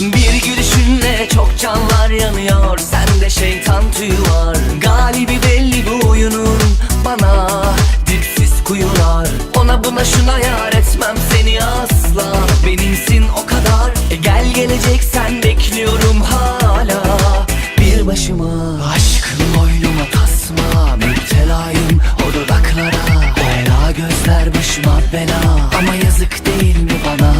Bir gülüşünle çok canlar yanıyor. Sende şeytan tüyü var. Galibi belli Hesabıma şuna yar etmem seni asla. Benimsin o kadar. E Gel geleceksen bekliyorum hala. Bir başıma Aşkın boynuma tasma. Müptelayım o dudaklara. Bela gözler başıma bela. Ama yazık değil mi bana?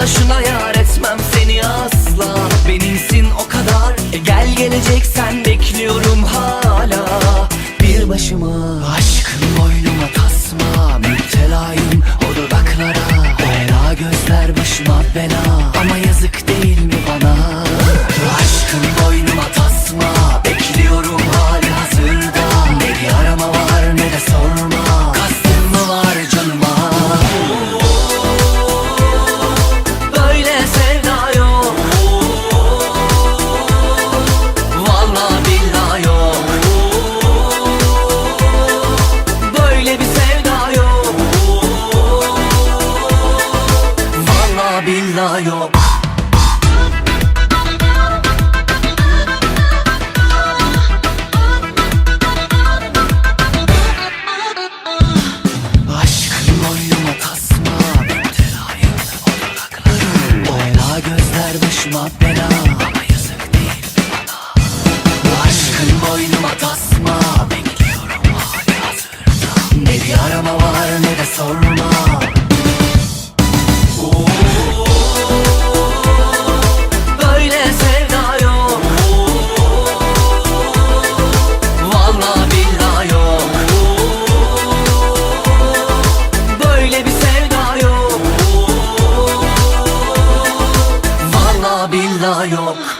başına yar etmem seni asla. Benimsin o kadar. E gel geleceksen bekliyorum hala. Bir başıma aşkın boynuma tasma. Müptelayım o dudaklara Bela gözler başıma bela. your asla yok.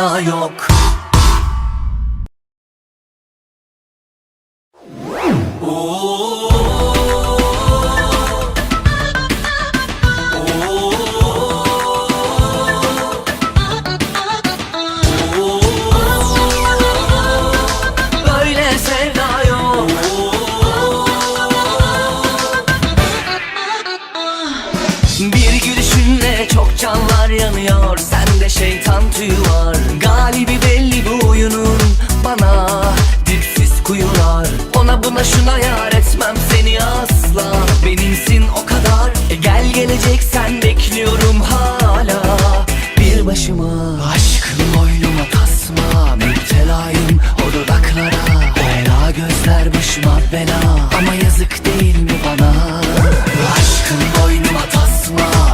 hala yok. Bir gülüşünle çok canlar yanıyor. Gel gelecek sen bekliyorum hala. Bir başıma Aşkın boynuma tasma. Müptelayım o dudaklara O ela gözler başıma bela. Ama yazık değil mi bana? Aşkın boynuma tasma.